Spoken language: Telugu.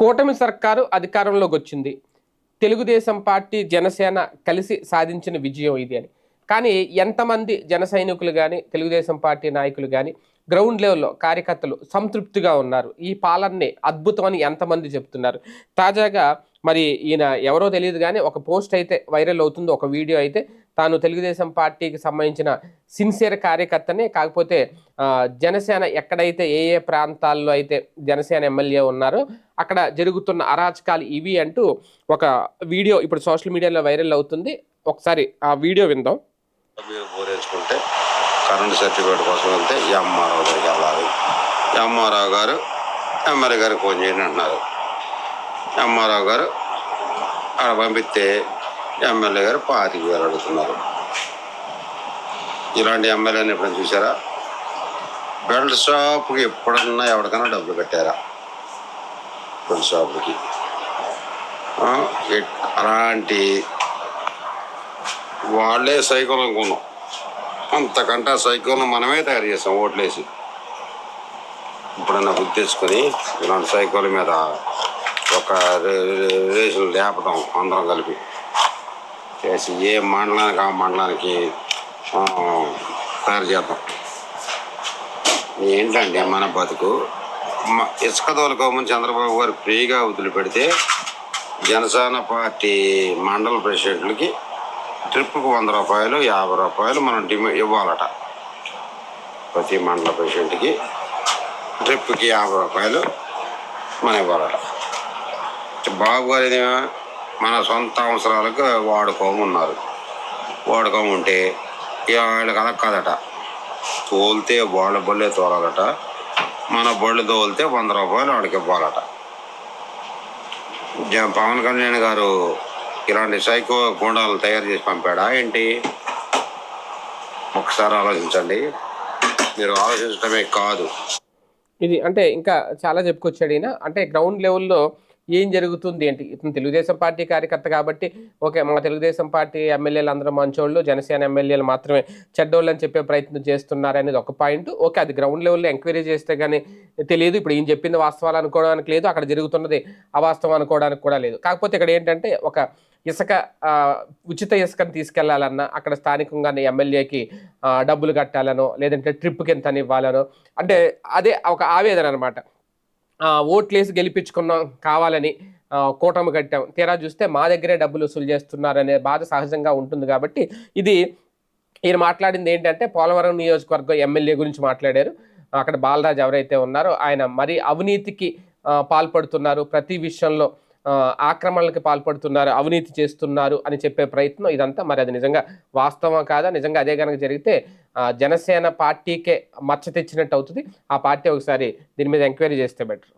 కూటమి సర్కారు అధికారంలోకి వచ్చింది. తెలుగుదేశం పార్టీ జనసేన కలిసి సాధించిన విజయం ఇది అని. కానీ ఎంతమంది జన సైనికులు కానీ తెలుగుదేశం పార్టీ నాయకులు కానీ గ్రౌండ్ లెవెల్లో కార్యకర్తలు సంతృప్తిగా ఉన్నారు. ఈ పాలనని అద్భుతం అని ఎంతమంది చెప్తున్నారు. తాజాగా మరి ఈయన ఎవరో తెలియదు కానీ ఒక పోస్ట్ అయితే వైరల్ అవుతుంది. ఒక వీడియో అయితే తాను తెలుగుదేశం పార్టీకి సంబంధించిన సిన్సియర్ కార్యకర్తనే. కాకపోతే జనసేన ఎక్కడైతే ఏ ఏ ప్రాంతాల్లో అయితే జనసేన ఎమ్మెల్యే ఉన్నారో అక్కడ జరుగుతున్న అరాచకాలు ఇవి అంటూ ఒక వీడియో ఇప్పుడు సోషల్ మీడియాలో వైరల్ అవుతుంది. ఒకసారి ఆ వీడియో విందాం. మీరు కరెంట్ సర్టిఫికేట్ కోసం వెళ్తే ఎంఆర్ఓ దగ్గరికి వెళ్ళాలి. ఎంఆర్ఓ గారు ఎమ్మెల్యే గారికి ఫోన్ చేయండి అంటున్నారు. ఎంఆర్ఓ గారు అక్కడ పంపిస్తే ఎమ్మెల్యే గారు పాతిక వేలు అడుగుతున్నారు. ఇలాంటి ఎమ్మెల్యేని ఎప్పుడైనా చూసారా? బెల్ట్ షాప్కి ఎప్పుడన్నా ఎవరికైనా డబ్బులు కట్టారా? బెల్ట్ షాపులకి. అలాంటి వాళ్ళే సైకిల్ అనుకున్నాం అంతకంటే సైకిల్ని మనమే తయారు చేసాం ఓట్లేసి. ఇప్పుడన్నా గుర్తు తెచ్చుకొని ఇలాంటి సైకిల్ మీద ఒక రే- రే- రేసులు అందరం కలిపి. చేసి ఏ మండలానికి ఆ మండలానికి తయారు చేద్దాం. ఏంటంటే మన బతుకు? ఇసుక తోలుకోమని చంద్రబాబు గారు ఫ్రీగా వదిలిపెడితే జనసేన పార్టీ మండల ప్రెసిడెంట్లకి ట్రిప్కు వంద రూపాయలు యాభై రూపాయలు మనం డిమాండ్ ఇవ్వాలట. ప్రతి మండల ప్రెసిడెంట్కి ట్రిప్కి యాభై రూపాయలు మనం ఇవ్వాలట. బాబు గారు మన సొంత అవసరాలకు వాడుకోమన్నారు. వాడుకోముంటే ఇక వాళ్ళకి అలా కాదట. తోలితే వాళ్ళ బళ్ళే తోలాలట. మన బళ్ళు తోలితే వంద రూపాయలు వాడికి ఇవ్వాలట. పవన్ కళ్యాణ్ గారు ఇలాంటి సైకో గుండాలు తయారు చేసి పంపాడా ఏంటి? ఒకసారి ఆలోచించండి. మీరు ఆలోచించడమే కాదు. ఇది అంటే ఇంకా చాలా చెప్పుకొచ్చాడు ఈయన. అంటే గ్రౌండ్ లెవెల్లో ఏం జరుగుతుంది ఏంటి? ఇతను తెలుగుదేశం పార్టీ కార్యకర్త కాబట్టి ఓకే మా తెలుగుదేశం పార్టీ ఎమ్మెల్యేలు అందరూ మంచోళ్ళు జనసేన ఎమ్మెల్యేలు మాత్రమే చెడ్డోళ్ళు అని చెప్పే ప్రయత్నం చేస్తున్నారు అనేది ఒక పాయింట్. ఓకే అది గ్రౌండ్ లెవెల్లో ఎంక్వైరీ చేస్తే కానీ తెలియదు. ఇప్పుడు ఈయన చెప్పింది వాస్తవాలు అనుకోవడానికి లేదు. అక్కడ జరుగుతున్నది అవాస్తవం అనుకోవడానికి కూడా లేదు. కాకపోతే ఇక్కడ ఏంటంటే ఒక ఇసుక ఉచిత ఇసుకను తీసుకెళ్ళాలన్నా అక్కడ స్థానికంగా ఎమ్మెల్యేకి డబ్బులు కట్టాలనో లేదంటే ట్రిప్కి ఎంత ఇవ్వాలనో అంటే అదే ఒక ఆవేదన అనమాట ఓట్లేసి గెలిపించుకున్నాం కావాలని కూటమి కట్టాం. తీరా చూస్తే మా దగ్గరే డబ్బులు వసూలు చేస్తున్నారనే బాధ సహజంగా ఉంటుంది కాబట్టి ఇది ఈయన మాట్లాడింది ఏంటంటే పోలవరం నియోజకవర్గం ఎమ్మెల్యే గురించి మాట్లాడారు. అక్కడ బాలరాజ్ ఎవరైతే ఉన్నారో ఆయన మరి అవినీతికి పాల్పడుతున్నారు. ప్రతి విషయంలో ఆక్రమణలకు పాల్పడుతున్నారు అవినీతి చేస్తున్నారు అని చెప్పే ప్రయత్నం ఇదంతా. మరి అది నిజంగా వాస్తవం కాదా? నిజంగా అదే కనుక జరిగితే జనసేన పార్టీకే మచ్చ తెచ్చినట్టు అవుతుంది. ఆ పార్టీ ఒకసారి దీని మీద ఎంక్వైరీ చేస్తే బెటర్.